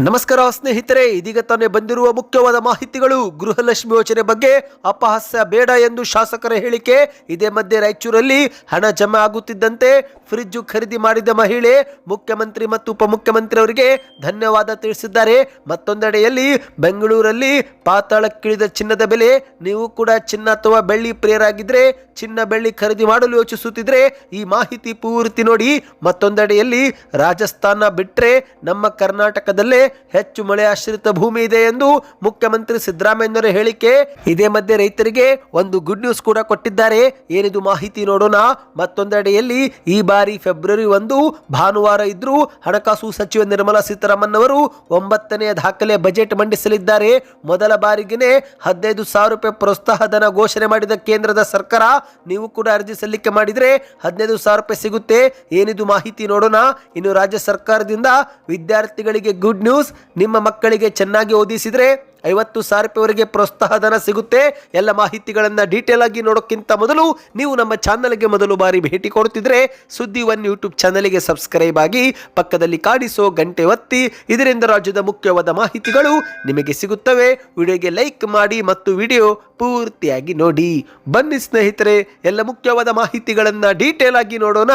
ನಮಸ್ಕಾರ ಸ್ನೇಹಿತರೆ, ಇದೀಗ ತಾನೇ ಬಂದಿರುವ ಮುಖ್ಯವಾದ ಮಾಹಿತಿಗಳು. ಗೃಹಲಕ್ಷ್ಮಿ ಯೋಜನೆ ಬಗ್ಗೆ ಅಪಹಾಸ್ಯ ಬೇಡ ಎಂದು ಶಾಸಕರ ಹೇಳಿಕೆ. ಇದೇ ಮಧ್ಯೆ ರಾಯಚೂರಲ್ಲಿ ಹಣ ಜಮಾ ಆಗುತ್ತಿದ್ದಂತೆ ಫ್ರಿಜ್ಜು ಖರೀದಿ ಮಾಡಿದ ಮಹಿಳೆ ಮುಖ್ಯಮಂತ್ರಿ ಮತ್ತು ಉಪಮುಖ್ಯಮಂತ್ರಿ ಅವರಿಗೆ ಧನ್ಯವಾದ ತಿಳಿಸಿದ್ದಾರೆ. ಮತ್ತೊಂದೆಡೆಯಲ್ಲಿ ಬೆಂಗಳೂರಲ್ಲಿ ಪಾತಾಳಕ್ಕಿಳಿದ ಚಿನ್ನದ ಬೆಲೆ. ನೀವು ಕೂಡ ಚಿನ್ನ ಅಥವಾ ಬೆಳ್ಳಿ ಪ್ರಿಯರಾಗಿದ್ರೆ, ಚಿನ್ನ ಬೆಳ್ಳಿ ಖರೀದಿ ಮಾಡಲು ಯೋಚಿಸುತ್ತಿದ್ರೆ ಈ ಮಾಹಿತಿ ಪೂರ್ತಿ ನೋಡಿ. ಮತ್ತೊಂದೆಡೆಯಲ್ಲಿ ರಾಜಸ್ಥಾನ ಬಿಟ್ಟರೆ ನಮ್ಮ ಕರ್ನಾಟಕದಲ್ಲೇ ಹೆಚ್ಚು ಮಳೆ ಆಶ್ರಿತ ಭೂಮಿ ಇದೆ ಎಂದು ಮುಖ್ಯಮಂತ್ರಿ ಸಿದ್ದರಾಮಯ್ಯನವರ ಹೇಳಿಕೆ. ಇದೇ ಮಧ್ಯೆ ರೈತರಿಗೆ ಒಂದು ಗುಡ್ ನ್ಯೂಸ್ ಕೂಡ ಕೊಟ್ಟಿದ್ದಾರೆ. ಏನಿದು ಮಾಹಿತಿ ನೋಡೋಣ. ಮತ್ತೊಂದೆಡೆಯಲ್ಲಿ ಈ ಬಾರಿ ಫೆಬ್ರವರಿ ಒಂದು ಭಾನುವಾರ ಇದ್ರೂ ಹಣಕಾಸು ಸಚಿವ ನಿರ್ಮಲಾ ಸೀತಾರಾಮನ್ ಅವರು ಒಂಬತ್ತನೆಯ ದಾಖಲೆ ಬಜೆಟ್ ಮಂಡಿಸಲಿದ್ದಾರೆ. ಮೊದಲ ಬಾರಿಗೆನೆ ಹದಿನೈದು ಸಾವಿರ ರೂಪಾಯಿ ಪ್ರೋತ್ಸಾಹ ಧನ ಘೋಷಣೆ ಮಾಡಿದ ಕೇಂದ್ರದ ಸರ್ಕಾರ ನೀವು ಕೂಡ ಅರ್ಜಿ ಸಲ್ಲಿಕೆ ಮಾಡಿದ್ರೆ ಹದಿನೈದು ಸಾವಿರ ರೂಪಾಯಿ ಸಿಗುತ್ತೆ. ಏನಿದು ಮಾಹಿತಿ ನೋಡೋಣ. ಇನ್ನು ರಾಜ್ಯ ಸರ್ಕಾರದಿಂದ ವಿದ್ಯಾರ್ಥಿಗಳಿಗೆ ಗುಡ್ ನ್ಯೂಸ್ ನಿಮ್ಮ ಮಕ್ಕಳಿಗೆ ಚೆನ್ನಾಗಿ ಓದಿಸಿದ್ರೆ ಐವತ್ತು ಸಾವಿರ ರೂಪಾಯಿವರೆಗೆ ಪ್ರೋತ್ಸಾಹ ಧನ ಸಿಗುತ್ತೆ. ಎಲ್ಲ ಮಾಹಿತಿಗಳನ್ನು ಡೀಟೇಲ್ ಆಗಿ ನೋಡೋಕ್ಕಿಂತ ಮೊದಲು ನೀವು ನಮ್ಮ ಚಾನಲ್ಗೆ ಮೊದಲು ಬಾರಿ ಭೇಟಿ ಕೊಡ್ತಿದ್ರೆ ಸುದ್ದಿ ಒನ್ ಯೂಟ್ಯೂಬ್ ಚಾನಲ್ಗೆ ಸಬ್ಸ್ಕ್ರೈಬ್ ಆಗಿ ಪಕ್ಕದಲ್ಲಿ ಕಾಡಿಸೋ ಗಂಟೆ ಒತ್ತಿ. ಇದರಿಂದ ರಾಜ್ಯದ ಮುಖ್ಯವಾದ ಮಾಹಿತಿಗಳು ನಿಮಗೆ ಸಿಗುತ್ತವೆ. ವಿಡಿಯೋಗೆ ಲೈಕ್ ಮಾಡಿ ಮತ್ತು ವಿಡಿಯೋ ಪೂರ್ತಿಯಾಗಿ ನೋಡಿ. ಬನ್ನಿ ಸ್ನೇಹಿತರೆ, ಎಲ್ಲ ಮುಖ್ಯವಾದ ಮಾಹಿತಿಗಳನ್ನು ಡೀಟೇಲ್ ಆಗಿ ನೋಡೋಣ.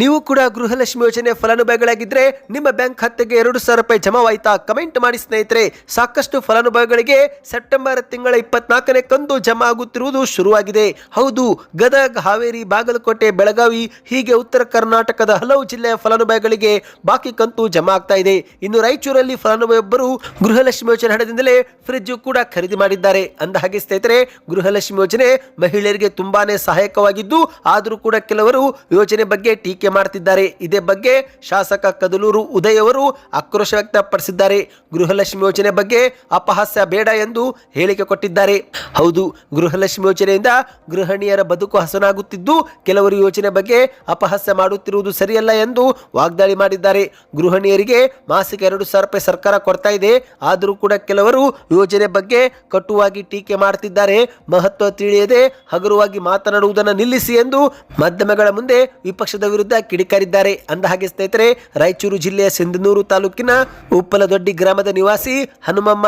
ನೀವು ಕೂಡ ಗೃಹಲಕ್ಷ್ಮಿ ಯೋಜನೆ ಫಲಾನುಭವಿಗಳಾಗಿದ್ರೆ ನಿಮ್ಮ ಬ್ಯಾಂಕ್ ಖಾತೆಗೆ ಎರಡು ಸಾವಿರ ರೂಪಾಯಿ ಜಮಾವಾಯಿತಾ? ಕಮೆಂಟ್ ಮಾಡಿ ಸ್ನೇಹಿತರೆ. ಸಾಕಷ್ಟು ಫಲಾನುಭವಿಗಳಿಗೆ ಸೆಪ್ಟೆಂಬರ್ ತಿಂಗಳ ಇಪ್ಪತ್ನಾಲ್ಕನೇ ಕಂದು ಜಮಾ ಆಗುತ್ತಿರುವುದು ಶುರುವಾಗಿದೆ. ಹೌದು, ಗದಗ, ಹಾವೇರಿ, ಬಾಗಲಕೋಟೆ, ಬೆಳಗಾವಿ ಹೀಗೆ ಉತ್ತರ ಕರ್ನಾಟಕದ ಹಲವು ಜಿಲ್ಲೆಯ ಫಲಾನುಭವಿಗಳಿಗೆ ಬಾಕಿ ಕಂತು ಜಮಾ ಆಗ್ತಾ ಇದೆ. ಇನ್ನು ರಾಯಚೂರಲ್ಲಿ ಫಲಾನುಭವಿಯೊಬ್ಬರು ಗೃಹಲಕ್ಷ್ಮಿ ಯೋಜನೆ ಹಣದಿಂದಲೇ ಫ್ರಿಡ್ಜ್ ಕೂಡ ಖರೀದಿ ಮಾಡಿದ್ದಾರೆ. ಅಂದ ಹಾಗೆ ಸ್ನೇಹಿತರೆ, ಗೃಹಲಕ್ಷ್ಮಿ ಯೋಜನೆ ಮಹಿಳೆಯರಿಗೆ ತುಂಬಾನೇ ಸಹಾಯಕವಾಗಿದ್ದು, ಆದರೂ ಕೂಡ ಕೆಲವರು ಯೋಜನೆ ಬಗ್ಗೆ ಟೀಕೆ ಮಾಡ್ತಿದ್ದಾರೆ. ಇದೇ ಬಗ್ಗೆ ಶಾಸಕ ಕದಲೂರು ಉದಯ್ ಅವರು ಆಕ್ರೋಶ ವ್ಯಕ್ತಪಡಿಸಿದ್ದಾರೆ. ಗೃಹಲಕ್ಷ್ಮಿ ಯೋಜನೆ ಬಗ್ಗೆ ಅಪಹಾಸ್ಯ ಬೇಡ ಎಂದು ಹೇಳಿಕೆ ಕೊಟ್ಟಿದ್ದಾರೆ. ಹೌದು, ಗೃಹಲಕ್ಷ್ಮಿ ಯೋಜನೆಯಿಂದ ಗೃಹಿಣಿಯರ ಬದುಕು ಹಸನಾಗುತ್ತಿದ್ದು, ಕೆಲವರು ಯೋಜನೆ ಬಗ್ಗೆ ಅಪಹಾಸ್ಯ ಮಾಡುತ್ತಿರುವುದು ಸರಿಯಲ್ಲ ಎಂದು ವಾಗ್ದಾಳಿ ಮಾಡಿದ್ದಾರೆ. ಗೃಹಿಣಿಯರಿಗೆ ಮಾಸಿಕ ಎರಡು ಸಾವಿರ ರೂಪಾಯಿ ಸರ್ಕಾರ ಕೊಡ್ತಾ ಇದೆ. ಆದರೂ ಕೂಡ ಕೆಲವರು ಯೋಜನೆ ಬಗ್ಗೆ ಕಟುವಾಗಿ ಟೀಕೆ ಮಾಡುತ್ತಿದ್ದಾರೆ ಮಹತ್ವ ತಿಳಿಯದೆ ಹಗುರವಾಗಿ ಮಾತನಾಡುವುದನ್ನು ನಿಲ್ಲಿಸಿ ಎಂದು ಮಾಧ್ಯಮಗಳ ಮುಂದೆ ವಿಪಕ್ಷದ ವಿರುದ್ಧ ಕಿಡಿಕಾರಿದ್ದಾರೆ. ಅಂದ ಹಾಗೆ ಸ್ನೇಹಿತರೆ, ರಾಯಚೂರು ಜಿಲ್ಲೆಯ ಸಿಂಧನೂರು ತಾಲೂಕಿನ ಉಪ್ಪಲದೊಡ್ಡಿ ಗ್ರಾಮದ ನಿವಾಸಿ ಹನುಮಮ್ಮ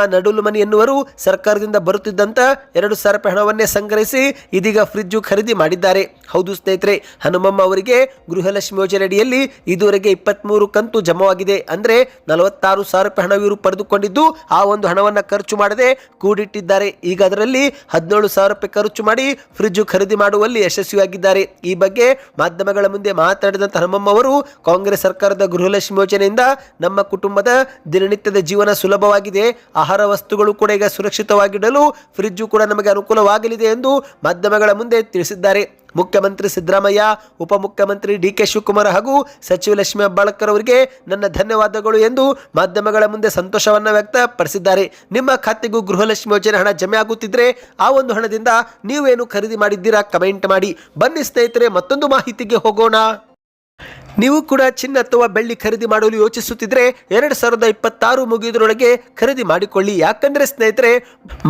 ಎನ್ನುವರು ಸರ್ಕಾರದಿಂದ ಬರುತ್ತಿದ್ದಂತ ಎರಡು ಸಾವಿರ ರೂಪಾಯಿ ಹಣವನ್ನೇ ಸಂಗ್ರಹಿಸಿ ಇದೀಗ ಫ್ರಿಡ್ಜ್ ಖರೀದಿ ಮಾಡಿದ್ದಾರೆ. ಹೌದು ಸ್ನೇಹಿತರೆ, ಹನುಮಮ್ಮ ಅವರಿಗೆ ಗೃಹಲಕ್ಷ್ಮಿ ಯೋಜನೆ ಅಡಿಯಲ್ಲಿ ಇದುವರೆಗೆ ಇಪ್ಪತ್ಮೂರು ಕಂತು ಜಮವಾಗಿದೆ. ಅಂದ್ರೆ ನಲವತ್ತಾರು ಸಾವಿರ ರೂಪಾಯಿ ಹಣ ಇವರು ಪಡೆದುಕೊಂಡಿದ್ದು, ಆ ಒಂದು ಹಣವನ್ನು ಖರ್ಚು ಮಾಡದೆ ಕೂಡಿಟ್ಟಿದ್ದಾರೆ. ಈಗ ಅದರಲ್ಲಿ ಹದಿನೇಳು ಸಾವಿರ ರೂಪಾಯಿ ಖರ್ಚು ಮಾಡಿ ಫ್ರಿಡ್ಜ್ ಖರೀದಿ ಮಾಡುವಲ್ಲಿ ಯಶಸ್ವಿಯಾಗಿದ್ದಾರೆ. ಈ ಬಗ್ಗೆ ಮಾಧ್ಯಮಗಳ ಮುಂದೆ ಮಾತನಾಡಿದಂತ ಹನುಮಮ್ಮ ಅವರು, ಕಾಂಗ್ರೆಸ್ ಸರ್ಕಾರದ ಗೃಹಲಕ್ಷ್ಮಿ ಯೋಜನೆಯಿಂದ ನಮ್ಮ ಕುಟುಂಬದ ದಿನನಿತ್ಯದ ಜೀವನ ಸುಲಭವಾಗಿದೆ. ಆಹಾರ ವಸ್ತುಗಳು ಕೂಡ ಈಗ ಸುರಕ್ಷಿತವಾಗಿಡಲು ಫ್ರಿಜ್ಜು ಕೂಡ ನಮಗೆ ಅನುಕೂಲವಾಗಲಿದೆ ಎಂದು ಮಾಧ್ಯಮಗಳ ಮುಂದೆ ತಿಳಿಸಿದ್ದಾರೆ. ಮುಖ್ಯಮಂತ್ರಿ ಸಿದ್ದರಾಮಯ್ಯ, ಉಪಮುಖ್ಯಮಂತ್ರಿ ಡಿ ಕೆ ಶಿವಕುಮಾರ್ ಹಾಗೂ ಸಚಿವ ಲಕ್ಷ್ಮೀ ಹೆಬ್ಬಾಳ್ಕರ್ ಅವರಿಗೆ ನನ್ನ ಧನ್ಯವಾದಗಳು ಎಂದು ಮಾಧ್ಯಮಗಳ ಮುಂದೆ ಸಂತೋಷವನ್ನು ವ್ಯಕ್ತಪಡಿಸಿದ್ದಾರೆ. ನಿಮ್ಮ ಖಾತೆಗೂ ಗೃಹಲಕ್ಷ್ಮಿ ಯೋಜನೆ ಹಣ ಜಮೆ ಆಗುತ್ತಿದ್ರೆ ಆ ಒಂದು ಹಣದಿಂದ ನೀವೇನು ಖರೀದಿ ಮಾಡಿದ್ದೀರಾ? ಕಮೆಂಟ್ ಮಾಡಿ. ಬನ್ನಿ ಸ್ನೇಹಿತರೆ, ಮತ್ತೊಂದು ಮಾಹಿತಿಗೆ ಹೋಗೋಣ. ನೀವು ಕೂಡ ಚಿನ್ನ ಅಥವಾ ಬೆಳ್ಳಿ ಖರೀದಿ ಮಾಡಲು ಯೋಚಿಸುತ್ತಿದ್ರೆ ಎರಡು ಸಾವಿರದ ಇಪ್ಪತ್ತಾರು ಮುಗಿಯುವುದರೊಳಗೆ ಖರೀದಿ ಮಾಡಿಕೊಳ್ಳಿ. ಯಾಕಂದ್ರೆ ಸ್ನೇಹಿತರೆ,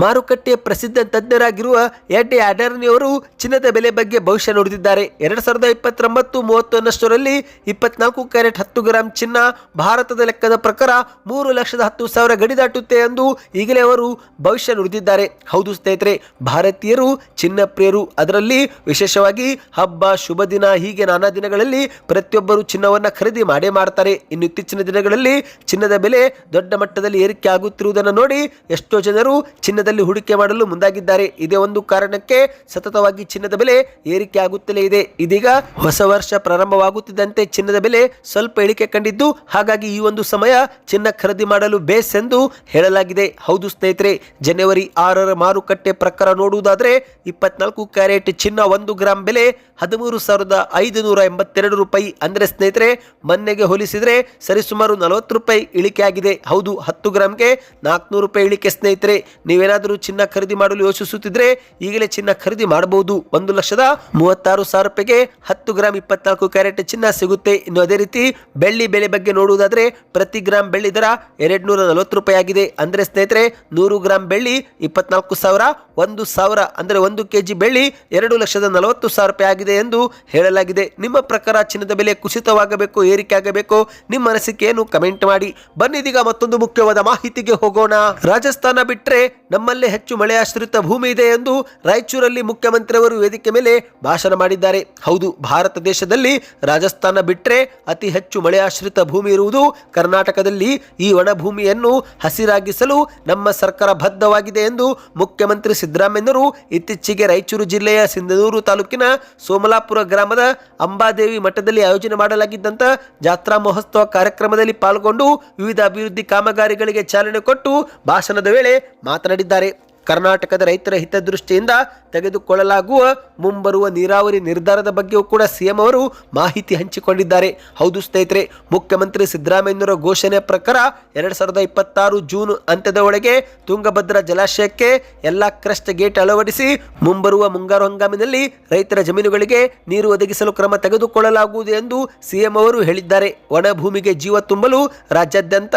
ಮಾರುಕಟ್ಟೆಯ ಪ್ರಸಿದ್ಧ ತಜ್ಞರಾಗಿರುವ ಎಡ್ಡೆ ಅಡರ್ನಿಯವರು ಚಿನ್ನದ ಬೆಲೆ ಬಗ್ಗೆ ಭವಿಷ್ಯ ನುಡಿದಿದ್ದಾರೆ ಎರಡು ಸಾವಿರದ ಇಪ್ಪತ್ತೊಂಬತ್ತು ಮೂವತ್ತೊಂದಷ್ಟರಲ್ಲಿ ಇಪ್ಪತ್ನಾಲ್ಕು ಕ್ಯಾರೆಟ್ ಹತ್ತು ಗ್ರಾಂ ಚಿನ್ನ ಭಾರತದ ಲೆಕ್ಕದ ಪ್ರಕಾರ ಮೂರು ಲಕ್ಷದ ಹತ್ತು ಸಾವಿರ ಗಡಿ ದಾಟುತ್ತೆ ಎಂದು ಈಗಲೇ ಅವರು ಭವಿಷ್ಯ ನುಡಿದಿದ್ದಾರೆ. ಹೌದು ಸ್ನೇಹಿತರೆ, ಭಾರತೀಯರು ಚಿನ್ನ ಪ್ರಿಯರು. ಅದರಲ್ಲಿ ವಿಶೇಷವಾಗಿ ಹಬ್ಬ ಶುಭ ದಿನ ಹೀಗೆ ನಾನಾ ದಿನಗಳಲ್ಲಿ ಪ್ರತಿಯೊಬ್ಬರು ಚಿನ್ನವನ್ನು ಖರೀದಿ ಮಾಡೇ ಮಾಡ್ತಾರೆ. ಇನ್ನು ಇತ್ತೀಚಿನ ದಿನಗಳಲ್ಲಿ ಚಿನ್ನದ ಬೆಲೆ ದೊಡ್ಡ ಮಟ್ಟದಲ್ಲಿ ಏರಿಕೆ ಆಗುತ್ತಿರುವುದನ್ನು ನೋಡಿ ಎಷ್ಟೋ ಜನರು ಚಿನ್ನದಲ್ಲಿ ಹೂಡಿಕೆ ಮಾಡಲು ಮುಂದಾಗಿದ್ದಾರೆ. ಇದೇ ಒಂದು ಕಾರಣಕ್ಕೆ ಸತತವಾಗಿ ಚಿನ್ನದ ಬೆಲೆ ಏರಿಕೆ ಆಗುತ್ತಲೇ ಇದೆ. ಇದೀಗ ಹೊಸ ವರ್ಷ ಪ್ರಾರಂಭವಾಗುತ್ತಿದ್ದಂತೆ ಚಿನ್ನದ ಬೆಲೆ ಸ್ವಲ್ಪ ಇಳಿಕೆ ಕಂಡಿದ್ದು, ಹಾಗಾಗಿ ಈ ಒಂದು ಸಮಯ ಚಿನ್ನ ಖರೀದಿ ಮಾಡಲು ಬೇಸ್ ಎಂದು ಹೇಳಲಾಗಿದೆ. ಹೌದು ಸ್ನೇಹಿತರೆ, ಜನವರಿ ಆರರ ಮಾರುಕಟ್ಟೆ ಪ್ರಕಾರ ನೋಡುವುದಾದರೆ ಇಪ್ಪತ್ನಾಲ್ಕು ಕ್ಯಾರೆಟ್ ಚಿನ್ನ ಒಂದು ಗ್ರಾಂ ಬೆಲೆ ಹದಿಮೂರು ಸಾವಿರದ ಐದುನೂರ ಎಂಬತ್ತೆರಡು ರೂಪಾಯಿ. ಅಂದ್ರೆ ಸ್ನೇಹಿತರೆ, ಮೊನ್ನೆಗೆ ಹೋಲಿಸಿದರೆ ಸರಿಸುಮಾರು ನಲವತ್ತು ರೂಪಾಯಿ ಇಳಿಕೆ ಆಗಿದೆ. ಹೌದು, ಹತ್ತು ಗ್ರಾಮ್ಗೆ ನಾಲ್ಕುನೂರು ರೂಪಾಯಿ ಇಳಿಕೆ ಸ್ನೇಹಿತರೆ. ನೀವೇನಾದರೂ ಚಿನ್ನ ಖರೀದಿ ಮಾಡಲು ಯೋಚಿಸುತ್ತಿದ್ರೆ ಈಗಲೇ ಚಿನ್ನ ಖರೀದಿ ಮಾಡಬಹುದು. ಒಂದು ಲಕ್ಷದ ಮೂವತ್ತಾರು ಸಾವಿರ ರೂಪಾಯಿಗೆ ಹತ್ತು ಗ್ರಾಮ್ ಇಪ್ಪತ್ನಾಲ್ಕು ಕ್ಯಾರೆಟ್ ಚಿನ್ನ ಸಿಗುತ್ತೆ. ಇನ್ನು ಅದೇ ರೀತಿ ಬೆಳ್ಳಿ ಬೆಲೆ ಬಗ್ಗೆ ನೋಡುವುದಾದ್ರೆ ಪ್ರತಿ ಗ್ರಾಮ್ ಬೆಳ್ಳಿ ದರ ಎರಡು ನೂರ ನಲವತ್ತು ರೂಪಾಯಿ ಆಗಿದೆ. ಅಂದ್ರೆ ಸ್ನೇಹಿತರೆ, ನೂರು ಗ್ರಾಮ್ ಬೆಳ್ಳಿ ಇಪ್ಪತ್ನಾಲ್ಕು ಸಾವಿರ, ಒಂದು ಸಾವಿರ ಅಂದ್ರೆ ಒಂದು ಕೆಜಿ ಬೆಳ್ಳಿ ಎರಡು ಲಕ್ಷದ ನಲವತ್ತು ಸಾವಿರ ರೂಪಾಯಿ ಆಗಿದೆ ಎಂದು ಹೇಳಲಾಗಿದೆ. ನಿಮ್ಮ ಪ್ರಕಾರ ಚಿನ್ನದ ಬೆಲೆ ಕುಸಿತವಾಗಬೇಕು, ಏರಿಕೆ ಆಗಬೇಕು ನಿಮ್ಮ ಅನಿಸಿಕೆಯನ್ನು ಕಮೆಂಟ್ ಮಾಡಿ. ಬನ್ನಿದೀಗ ಮತ್ತೊಂದು ಮುಖ್ಯವಾದ ಮಾಹಿತಿಗೆ ಹೋಗೋಣ. ರಾಜಸ್ಥಾನ ಬಿಟ್ಟರೆ ನಮ್ಮಲ್ಲೇ ಹೆಚ್ಚು ಮಳೆಯಾಶ್ರಿತ ಭೂಮಿ ಇದೆ ಎಂದು ರಾಯಚೂರಲ್ಲಿ ಮುಖ್ಯಮಂತ್ರಿಯವರು ವೇದಿಕೆ ಮೇಲೆ ಭಾಷಣ ಮಾಡಿದ್ದಾರೆ. ಹೌದು, ಭಾರತ ದೇಶದಲ್ಲಿ ರಾಜಸ್ಥಾನ ಬಿಟ್ಟರೆ ಅತಿ ಹೆಚ್ಚು ಮಳೆಯಾಶ್ರಿತ ಭೂಮಿ ಇರುವುದು ಕರ್ನಾಟಕದಲ್ಲಿ ಈ ಒಣಭೂಮಿಯನ್ನು ಹಸಿರಾಗಿಸಲು ನಮ್ಮ ಸರ್ಕಾರ ಬದ್ಧವಾಗಿದೆ ಎಂದು ಮುಖ್ಯಮಂತ್ರಿ ಸಿದ್ದರಾಮಯ್ಯರು ಇತ್ತೀಚೆಗೆ ರಾಯಚೂರು ಜಿಲ್ಲೆಯ ಸಿಂಧನೂರು ತಾಲೂಕಿನ ಸೋಮಲಾಪುರ ಗ್ರಾಮದ ಅಂಬಾದೇವಿ ಮಠದಲ್ಲಿ ಆಯೋಜನೆ ಮಾಡಲಾಗಿದ್ದಂಥ ಜಾತ್ರಾ ಮಹೋತ್ಸವ ಕಾರ್ಯಕ್ರಮದಲ್ಲಿ ಪಾಲ್ಗೊಂಡು ವಿವಿಧ ಅಭಿವೃದ್ಧಿ ಕಾಮಗಾರಿಗಳಿಗೆ ಚಾಲನೆ ಕೊಟ್ಟು ಭಾಷಣದ ವೇಳೆ ಮಾತನಾಡಿದ್ದಾರೆ. ಕರ್ನಾಟಕದ ರೈತರ ಹಿತದೃಷ್ಟಿಯಿಂದ ತೆಗೆದುಕೊಳ್ಳಲಾಗುವ ಮುಂಬರುವ ನೀರಾವರಿ ನಿರ್ಧಾರದ ಬಗ್ಗೆಯೂ ಕೂಡ ಸಿಎಂ ಅವರು ಮಾಹಿತಿ ಹಂಚಿಕೊಂಡಿದ್ದಾರೆ. ಹೌದು ಸ್ನೇಹಿತರೆ, ಮುಖ್ಯಮಂತ್ರಿ ಸಿದ್ದರಾಮಯ್ಯನವರ ಘೋಷಣೆ ಪ್ರಕಾರ ಎರಡ್ ಸಾವಿರದ ಇಪ್ಪತ್ತಾರು ಜೂನ್ ಅಂತ್ಯದ ಒಳಗೆ ತುಂಗಭದ್ರಾ ಜಲಾಶಯಕ್ಕೆ ಎಲ್ಲ ಕ್ರಸ್ಟ್ ಗೇಟ್ ಅಳವಡಿಸಿ ಮುಂಬರುವ ಮುಂಗಾರು ಹಂಗಾಮಿನಲ್ಲಿ ರೈತರ ಜಮೀನುಗಳಿಗೆ ನೀರು ಒದಗಿಸಲು ಕ್ರಮ ತೆಗೆದುಕೊಳ್ಳಲಾಗುವುದು ಎಂದು ಸಿಎಂ ಅವರು ಹೇಳಿದ್ದಾರೆ. ಒಣ ಭೂಮಿಗೆ ಜೀವ ತುಂಬಲು ರಾಜ್ಯಾದ್ಯಂತ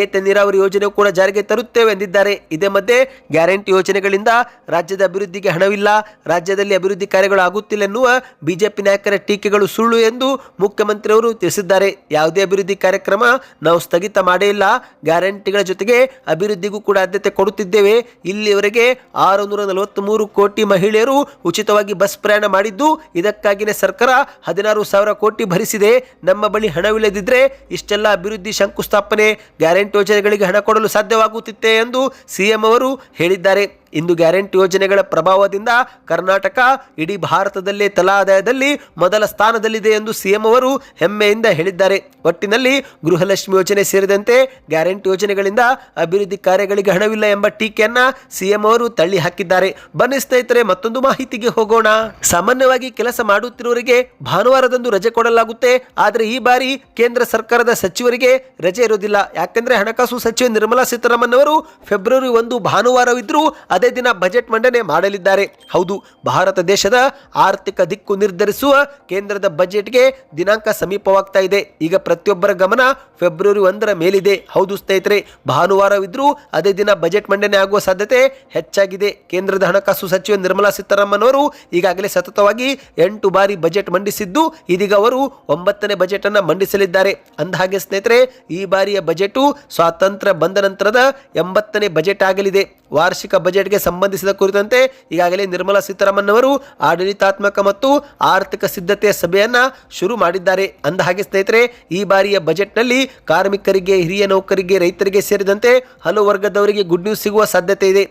ಏತ ನೀರಾವರಿ ಯೋಜನೆ ಕೂಡ ಜಾರಿಗೆ ತರುತ್ತೇವೆ ಎಂದಿದ್ದಾರೆ. ಇದೇ ಮಧ್ಯೆ ಗ್ಯಾರಂಟಿ ಯೋಜನೆಗಳಿಂದ ರಾಜ್ಯದ ಅಭಿವೃದ್ಧಿಗೆ ಹಣವಿಲ್ಲ. ರಾಜ್ಯದಲ್ಲಿ ಅಭಿವೃದ್ಧಿ ಕಾರ್ಯಗಳು ಆಗುತ್ತಿಲ್ಲ ಎನ್ನುವ ಬಿಜೆಪಿ ನಾಯಕರ ಟೀಕೆಗಳು ಸುಳ್ಳು ಎಂದು ಮುಖ್ಯಮಂತ್ರಿಯವರು ತಿಳಿಸಿದ್ದಾರೆ. ಯಾವುದೇ ಅಭಿವೃದ್ಧಿ ಕಾರ್ಯಕ್ರಮ ನಾವು ಸ್ಥಗಿತ ಮಾಡೇ ಇಲ್ಲ. ಗ್ಯಾರಂಟಿಗಳ ಜೊತೆಗೆ ಅಭಿವೃದ್ಧಿಗೂ ಕೂಡ ಆದ್ಯತೆ ಕೊಡುತ್ತಿದ್ದೇವೆ. ಇಲ್ಲಿಯವರೆಗೆ ಆರು ನೂರ ನಲವತ್ತ್ಮೂರು ಕೋಟಿ ಮಹಿಳೆಯರು ಉಚಿತವಾಗಿ ಬಸ್ ಪ್ರಯಾಣ ಮಾಡಿದ್ದು, ಇದಕ್ಕಾಗಿಯೇ ಸರ್ಕಾರ ಹದಿನಾರು ಸಾವಿರ ಕೋಟಿ ಭರಿಸಿದೆ. ನಮ್ಮ ಬಳಿ ಹಣವಿಲ್ಲದಿದ್ದರೆ ಇಷ್ಟೆಲ್ಲ ಅಭಿವೃದ್ಧಿ ಶಂಕುಸ್ಥಾಪನೆ, ಗ್ಯಾರಂಟಿ ಯೋಜನೆಗಳಿಗೆ ಹಣ ಕೊಡಲು ಸಾಧ್ಯವಾಗುತ್ತಿತ್ತೆ ಎಂದು ಸಿಎಂ ಅವರು ಹೇಳಿದ್ದಾರೆ. করে ಇಂದು ಗ್ಯಾರಂಟಿ ಯೋಜನೆಗಳ ಪ್ರಭಾವದಿಂದ ಕರ್ನಾಟಕ ಇಡೀ ಭಾರತದಲ್ಲೇ ತಲಾ ಆದಾಯದಲ್ಲಿ ಮೊದಲ ಸ್ಥಾನದಲ್ಲಿದೆ ಎಂದು ಸಿಎಂ ಅವರು ಹೆಮ್ಮೆಯಿಂದ ಹೇಳಿದ್ದಾರೆ. ಒಟ್ಟಿನಲ್ಲಿ ಗೃಹಲಕ್ಷ್ಮಿ ಯೋಜನೆ ಸೇರಿದಂತೆ ಗ್ಯಾರಂಟಿ ಯೋಜನೆಗಳಿಂದ ಅಭಿವೃದ್ಧಿ ಕಾರ್ಯಗಳಿಗೆ ಹಣವಿಲ್ಲ ಎಂಬ ಟೀಕೆಯನ್ನ ಸಿಎಂ ಅವರು ತಳ್ಳಿ ಹಾಕಿದ್ದಾರೆ. ಬನ್ನಿ ಸ್ನೇಹಿತರೆ, ಮತ್ತೊಂದು ಮಾಹಿತಿಗೆ ಹೋಗೋಣ. ಸಾಮಾನ್ಯವಾಗಿ ಕೆಲಸ ಮಾಡುತ್ತಿರುವವರಿಗೆ ಭಾನುವಾರದಂದು ರಜೆ ಕೊಡಲಾಗುತ್ತೆ. ಆದರೆ ಈ ಬಾರಿ ಕೇಂದ್ರ ಸರ್ಕಾರದ ಸಚಿವರಿಗೆ ರಜೆ ಇರುವುದಿಲ್ಲ. ಯಾಕೆಂದ್ರೆ ಹಣಕಾಸು ಸಚಿವೆ ನಿರ್ಮಲಾ ಸೀತಾರಾಮನ್ ಅವರು ಫೆಬ್ರವರಿ ಒಂದು ಭಾನುವಾರವಿದ್ರೂ ಅದೇ ದಿನ ಬಜೆಟ್ ಮಂಡನೆ ಮಾಡಲಿದ್ದಾರೆ. ಹೌದು, ಭಾರತ ದೇಶದ ಆರ್ಥಿಕ ದಿಕ್ಕು ನಿರ್ಧರಿಸುವ ಕೇಂದ್ರದ ಬಜೆಟ್ಗೆ ದಿನಾಂಕ ಸಮೀಪವಾಗ್ತಾ ಇದೆ. ಈಗ ಪ್ರತಿಯೊಬ್ಬರ ಗಮನ ಫೆಬ್ರವರಿ ಒಂದರ ಮೇಲಿದೆ. ಹೌದು ಸ್ನೇಹಿತರೆ, ಭಾನುವಾರವಿದ್ರೂ ಅದೇ ದಿನ ಬಜೆಟ್ ಮಂಡನೆ ಆಗುವ ಸಾಧ್ಯತೆ ಹೆಚ್ಚಾಗಿದೆ. ಕೇಂದ್ರದ ಹಣಕಾಸು ಸಚಿವೆ ನಿರ್ಮಲಾ ಸೀತಾರಾಮನ್ ಅವರು ಈಗಾಗಲೇ ಸತತವಾಗಿ ಎಂಟು ಬಾರಿ ಬಜೆಟ್ ಮಂಡಿಸಿದ್ದು, ಇದೀಗ ಅವರು ಒಂಬತ್ತನೇ ಬಜೆಟ್ ಅನ್ನ ಮಂಡಿಸಲಿದ್ದಾರೆ. ಅಂದಹಾಗೆ ಸ್ನೇಹಿತರೆ, ಈ ಬಾರಿಯ ಬಜೆಟು ಸ್ವಾತಂತ್ರ್ಯ ಬಂದ ನಂತರದ ಎಂಬತ್ತನೇ ಬಜೆಟ್ ಆಗಲಿದೆ. ವಾರ್ಷಿಕ ಬಜೆಟ್ಗೆ ಸಂಬಂಧಿಸಿದ ಕುರಿತಂತೆ ಈಗಾಗಲೇ ನಿರ್ಮಲಾ ಸೀತಾರಾಮನ್ ಅವರು ಆಡಳಿತಾತ್ಮಕ ಮತ್ತು ಆರ್ಥಿಕ ಸಿದ್ಧತೆಯ ಸಭೆಯನ್ನ ಶುರು ಮಾಡಿದ್ದಾರೆ ಅಂದಹಾಗೆ ಸ್ನೇಹಿತರೆ, ಈ ಬಾರಿಯ ಬಜೆಟ್ನಲ್ಲಿ ಕಾರ್ಮಿಕರಿಗೆ, ಹಿರಿಯ ನೌಕರಿಗೆ, ರೈತರಿಗೆ ಸೇರಿದಂತೆ ಹಲವು ವರ್ಗದವರಿಗೆ ಗುಡ್ ನ್ಯೂಸ್ ಸಿಗುವ ಸಾಧ್ಯತೆ ಇದೆ.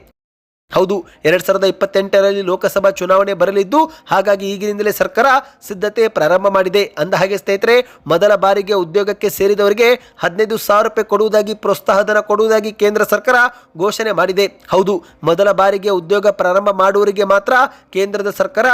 ಹೌದು, ಎರಡ್ ಸಾವಿರದ ಇಪ್ಪತ್ತೆಂಟರಲ್ಲಿ ಲೋಕಸಭಾ ಚುನಾವಣೆ ಬರಲಿದ್ದು, ಹಾಗಾಗಿ ಈಗಿನಿಂದಲೇ ಸರ್ಕಾರ ಸಿದ್ಧತೆ ಪ್ರಾರಂಭ ಮಾಡಿದೆ. ಅಂದ ಹಾಗೆ ಸ್ನೇಹಿತರೆ, ಮೊದಲ ಬಾರಿಗೆ ಉದ್ಯೋಗಕ್ಕೆ ಸೇರಿದವರಿಗೆ ಹದಿನೈದು ಸಾವಿರ ರೂಪಾಯಿ ಕೊಡುವುದಾಗಿ ಪ್ರೋತ್ಸಾಹಧನ ಕೊಡುವುದಾಗಿ ಕೇಂದ್ರ ಸರ್ಕಾರ ಘೋಷಣೆ ಮಾಡಿದೆ. ಹೌದು, ಮೊದಲ ಬಾರಿಗೆ ಉದ್ಯೋಗ ಪ್ರಾರಂಭ ಮಾಡುವವರಿಗೆ ಮಾತ್ರ ಕೇಂದ್ರದ ಸರ್ಕಾರ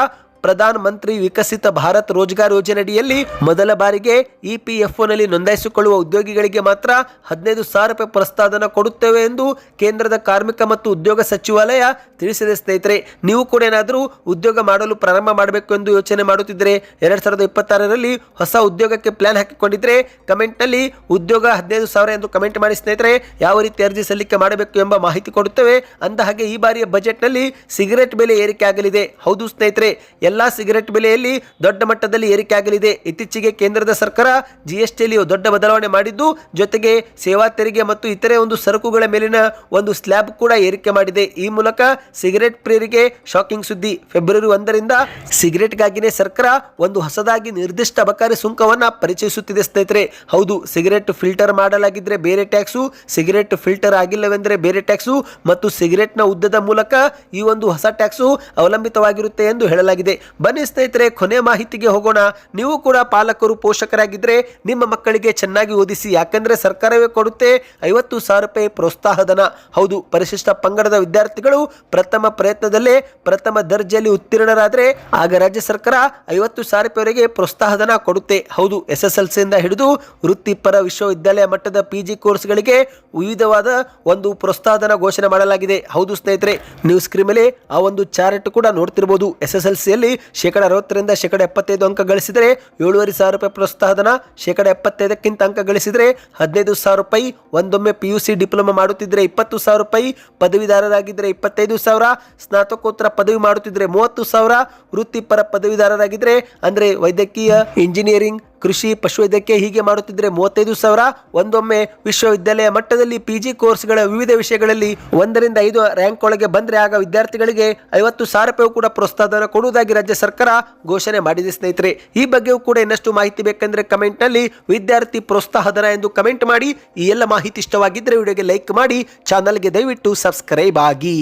ಪ್ರಧಾನ ಮಂತ್ರಿ ವಿಕಸಿತ ಭಾರತ್ ರೋಜ್ಗಾರ್ ಯೋಜನೆಯಡಿಯಲ್ಲಿ ಮೊದಲ ಬಾರಿಗೆ ಇಪಿಎಫ್ಒನಲ್ಲಿ ನೋಂದಾಯಿಸಿಕೊಳ್ಳುವ ಉದ್ಯೋಗಿಗಳಿಗೆ ಮಾತ್ರ ಹದಿನೈದು ಸಾವಿರ ರೂಪಾಯಿ ಪ್ರಸ್ತಾದನ ಕೊಡುತ್ತೇವೆ ಎಂದು ಕೇಂದ್ರದ ಕಾರ್ಮಿಕ ಮತ್ತು ಉದ್ಯೋಗ ಸಚಿವಾಲಯ ತಿಳಿಸಿದೆ. ಸ್ನೇಹಿತರೆ, ನೀವು ಕೂಡ ಏನಾದರೂ ಉದ್ಯೋಗ ಮಾಡಲು ಪ್ರಾರಂಭ ಮಾಡಬೇಕು ಎಂದು ಯೋಚನೆ ಮಾಡುತ್ತಿದ್ದರೆ ಎರಡ್ ಸಾವಿರದ ಇಪ್ಪತ್ತಾರರಲ್ಲಿ ಹೊಸ ಉದ್ಯೋಗಕ್ಕೆ ಪ್ಲಾನ್ ಹಾಕಿಕೊಂಡಿದ್ರೆ ಕಮೆಂಟ್ನಲ್ಲಿ ಉದ್ಯೋಗ ಹದಿನೈದು ಸಾವಿರ ಎಂದು ಕಮೆಂಟ್ ಮಾಡಿ. ಸ್ನೇಹಿತರೆ, ಯಾವ ರೀತಿ ಅರ್ಜಿ ಸಲ್ಲಿಕೆ ಮಾಡಬೇಕು ಎಂಬ ಮಾಹಿತಿ ಕೊಡುತ್ತೇವೆ. ಅಂದ ಹಾಗೆ ಈ ಬಾರಿಯ ಬಜೆಟ್ನಲ್ಲಿ ಸಿಗರೆಟ್ ಬೆಲೆ ಏರಿಕೆ ಆಗಲಿದೆ. ಹೌದು ಸ್ನೇಹಿತರೆ, ಎಲ್ಲಾ ಸಿಗರೆಟ್ ಬೆಲೆಯಲ್ಲಿ ದೊಡ್ಡ ಮಟ್ಟದಲ್ಲಿ ಏರಿಕೆ ಆಗಲಿದೆ. ಇತ್ತೀಚೆಗೆ ಕೇಂದ್ರದ ಸರ್ಕಾರ ಜಿಎಸ್ಟಿಯಲ್ಲಿ ದೊಡ್ಡ ಬದಲಾವಣೆ ಮಾಡಿದ್ದು, ಜೊತೆಗೆ ಸೇವಾ ತೆರಿಗೆ ಮತ್ತು ಇತರೆ ಒಂದು ಸರಕುಗಳ ಮೇಲಿನ ಒಂದು ಸ್ಲ್ಯಾಬ್ ಕೂಡ ಏರಿಕೆ ಮಾಡಿದೆ. ಈ ಮೂಲಕ ಸಿಗರೆಟ್ ಪ್ರಿಯರಿಗೆ ಶಾಕಿಂಗ್ ಸುದ್ದಿ. ಫೆಬ್ರವರಿ ಒಂದರಿಂದ ಸಿಗರೆಟ್ಗಾಗಿನೇ ಸರ್ಕಾರ ಒಂದು ಹೊಸದಾಗಿ ನಿರ್ದಿಷ್ಟ ಅಬಕಾರಿ ಸುಂಕವನ್ನು ಪರಿಚಯಿಸುತ್ತಿದೆ ಸ್ನೇಹಿತರೆ. ಹೌದು, ಸಿಗರೆಟ್ ಫಿಲ್ಟರ್ ಮಾಡಲಾಗಿದ್ರೆ ಬೇರೆ ಟ್ಯಾಕ್ಸು, ಸಿಗರೆಟ್ ಫಿಲ್ಟರ್ ಆಗಿಲ್ಲವೆಂದರೆ ಬೇರೆ ಟ್ಯಾಕ್ಸು ಮತ್ತು ಸಿಗರೆಟ್ನ ಉದ್ದದ ಮೂಲಕ ಈ ಒಂದು ಹೊಸ ಟ್ಯಾಕ್ಸು ಅವಲಂಬಿತವಾಗಿರುತ್ತೆ ಎಂದು ಹೇಳಲಾಗಿದೆ. ಬನ್ನಿ ಸ್ನೇಹಿತರೆ, ಕೊನೆ ಮಾಹಿತಿಗೆ ಹೋಗೋಣ. ನೀವು ಕೂಡ ಪಾಲಕರು ಪೋಷಕರಾಗಿದ್ದರೆ ನಿಮ್ಮ ಮಕ್ಕಳಿಗೆ ಚೆನ್ನಾಗಿ ಓದಿಸಿ, ಯಾಕಂದ್ರೆ ಸರ್ಕಾರವೇ ಕೊಡುತ್ತೆ ಐವತ್ತು ಸಾವಿರ ರೂಪಾಯಿ ಪ್ರೋತ್ಸಾಹಧನ. ಹೌದು, ಪರಿಶಿಷ್ಟ ಪಂಗಡದ ವಿದ್ಯಾರ್ಥಿಗಳು ಪ್ರಥಮ ಪ್ರಯತ್ನದಲ್ಲೇ ಪ್ರಥಮ ದರ್ಜೆಯಲ್ಲಿ ಉತ್ತೀರ್ಣರಾದರೆ ಆಗ ರಾಜ್ಯ ಸರ್ಕಾರ ಐವತ್ತು ಸಾವಿರ ರೂಪಾಯಿವರೆಗೆ ಪ್ರೋತ್ಸಾಹಧನ ಕೊಡುತ್ತೆ. ಹೌದು ಎಸ್ ಎಸ್ ಎಲ್ ಸಿಯಿಂದ ಹಿಡಿದು ವೃತ್ತಿಪರ ವಿಶ್ವವಿದ್ಯಾಲಯ ಮಟ್ಟದ ಪಿ ಜಿ ಕೋರ್ಸ್ಗಳಿಗೆ ವಿವಿಧವಾದ ಒಂದು ಪ್ರೋತ್ಸಾಹಧನ ಘೋಷಣೆ ಮಾಡಲಾಗಿದೆ. ಹೌದು ಸ್ನೇಹಿತರೆ, ನೀವು ಸ್ಕ್ರೀನ್ ಮೇಲೆ ಆ ಒಂದು ಚಾರ್ಟ್ ಕೂಡ ನೋಡ್ತಿರ್ಬೋದು. ಎಸ್ ಎಸ್ ಎಲ್ ಶೇಕಡ ಅರವತ್ತರಿಂದ ಶೇಕಡ ಎಪ್ಪತ್ತೈದು ಅಂಕ ಗಳಿಸಿದರೆ ಏಳುವರೆ ಸಾವಿರ ರೂಪಾಯಿ ಪ್ರೋತ್ಸಾಹಧನ ಶೇಕಡ ಎಪ್ಪತ್ತೈದಕ್ಕಿಂತ ಅಂಕ ಗಳಿಸಿದರೆ ಹದಿನೈದು ಸಾವಿರ ರೂಪಾಯಿ. ಒಂದೊಮ್ಮೆ ಪಿ ಯು ಸಿ ಡಿಪ್ಲೊಮಾ ಮಾಡುತ್ತಿದ್ದರೆ ಇಪ್ಪತ್ತು ಸಾವಿರ ರೂಪಾಯಿ, ಪದವೀಧರರಾಗಿದ್ದರೆ ಇಪ್ಪತ್ತೈದು ಸಾವಿರ, ಸ್ನಾತಕೋತ್ತರ ಪದವಿ ಮಾಡುತ್ತಿದ್ದರೆ ಮೂವತ್ತು ಸಾವಿರ, ವೃತ್ತಿಪರ ಪದವೀಧರರಾಗಿದ್ದರೆ ಅಂದರೆ ವೈದ್ಯಕೀಯ, ಇಂಜಿನಿಯರಿಂಗ್ ಕೃಷಿ ಪಶುವೈದ್ಯಕ್ಕೆ ಹೀಗೆ ಮಾಡುತ್ತಿದ್ದರೆ ಮೂವತ್ತೈದು ಸಾವಿರ. ಒಂದೊಮ್ಮೆ ವಿಶ್ವವಿದ್ಯಾಲಯ ಮಟ್ಟದಲ್ಲಿ ಪಿ ಜಿ ಕೋರ್ಸ್ಗಳ ವಿವಿಧ ವಿಷಯಗಳಲ್ಲಿ ಒಂದರಿಂದ ಐದು ರ್ಯಾಂಕ್ ಒಳಗೆ ಬಂದರೆ ಆಗ ವಿದ್ಯಾರ್ಥಿಗಳಿಗೆ ಐವತ್ತು ಸಾವಿರ ರೂಪಾಯಿ ಕೂಡ ಪ್ರೋತ್ಸಾಹಧನ ಕೊಡುವುದಾಗಿ ರಾಜ್ಯ ಸರ್ಕಾರ ಘೋಷಣೆ ಮಾಡಿದೆ ಸ್ನೇಹಿತರೆ. ಈ ಬಗ್ಗೆಯೂ ಕೂಡ ಇನ್ನಷ್ಟು ಮಾಹಿತಿ ಬೇಕೆಂದರೆ ಕಮೆಂಟ್ನಲ್ಲಿ ವಿದ್ಯಾರ್ಥಿ ಪ್ರೋತ್ಸಾಹಧನ ಎಂದು ಕಮೆಂಟ್ ಮಾಡಿ. ಈ ಎಲ್ಲ ಮಾಹಿತಿ ಇಷ್ಟವಾಗಿದ್ದರೆ ವಿಡಿಯೋಗೆ ಲೈಕ್ ಮಾಡಿ. ಚಾನಲ್ಗೆ ದಯವಿಟ್ಟು ಸಬ್ಸ್ಕ್ರೈಬ್ ಆಗಿ.